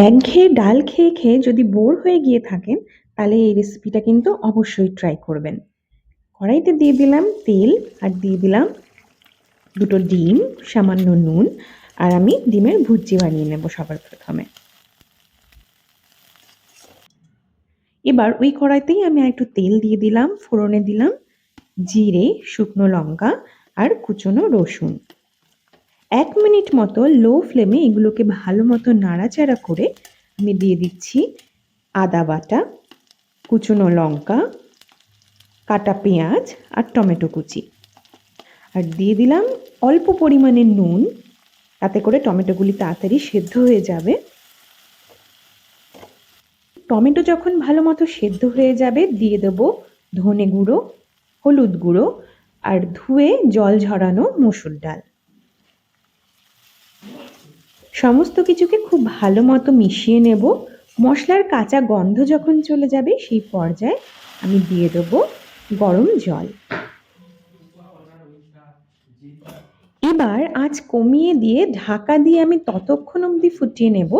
একঘেয়ে ডাল খেয়ে খেয়ে যদি বোর হয়ে গিয়ে থাকেন, তাহলে এই রেসিপিটা কিন্তু অবশ্যই ট্রাই করবেন। কড়াইতে দিয়ে দিলাম তেল আর দিয়ে দিলাম দুটো ডিম, সামান্য নুন আর আমি ডিমের ভুজি বানিয়ে নেব সবার প্রথমে। এবার ওই কড়াইতেই আমি একটু তেল দিয়ে দিলাম, ফোড়নে দিলাম, জিরে, শুকনো লঙ্কা আর কুচনো রসুন। এক মিনিট মতো লো ফ্লেমে এগুলোকে ভালো মতো নাড়াচাড়া করে আমি দিয়ে দিচ্ছি আদা বাটা, কুচনো লঙ্কা, কাটা পেঁয়াজ আর টমেটো কুচি। আর দিয়ে দিলাম অল্প পরিমাণে নুন, তাতে করে টমেটোগুলি তাড়াতাড়ি সেদ্ধ হয়ে যাবে। টমেটো যখন ভালো মতো সেদ্ধ হয়ে যাবে, দিয়ে দেব ধনে গুঁড়ো, হলুদ গুঁড়ো আর ধুয়ে জল ঝরানো মসুর ডাল। সমস্ত কিছুকে খুব ভালো মতো মিশিয়ে নেব। মশলার কাঁচা গন্ধ যখন চলে যাবে, সেই পর্যায়ে আমি দিয়ে দেবো গরম জল। এবার আঁচ কমিয়ে দিয়ে ঢাকা দিয়ে আমি ততক্ষণ অবধি ফুটিয়ে নেব,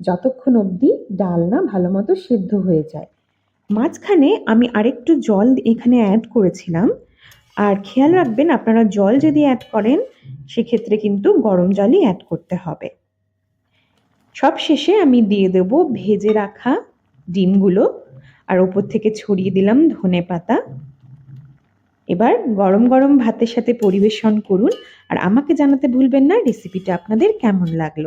যতক্ষণ অবধি ডাল না ভালো মতো সেদ্ধ হয়ে যায়। মাঝখানে আমি আরেকটু জল এখানে অ্যাড করেছিলাম। আর খেয়াল রাখবেন, আপনারা জল যদি অ্যাড করেন, সেক্ষেত্রে কিন্তু গরম জলই অ্যাড করতে হবে। সব শেষে আমি দিয়ে দেব ভেজে রাখা ডিমগুলো। আর ওপর থেকে ছড়িয়ে দিলাম ধনে পাতা। এবার গরম গরম ভাতের সাথে পরিবেশন করুন। আর আমাকে জানাতে ভুলবেন না রেসিপিটা আপনাদের কেমন লাগল।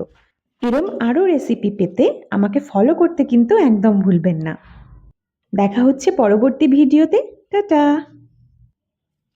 এরম আরও রেসিপি পেতে আমাকে ফলো করতে কিন্তু একদম ভুলবেন না। দেখা হচ্ছে পরবর্তী ভিডিওতে টাটা!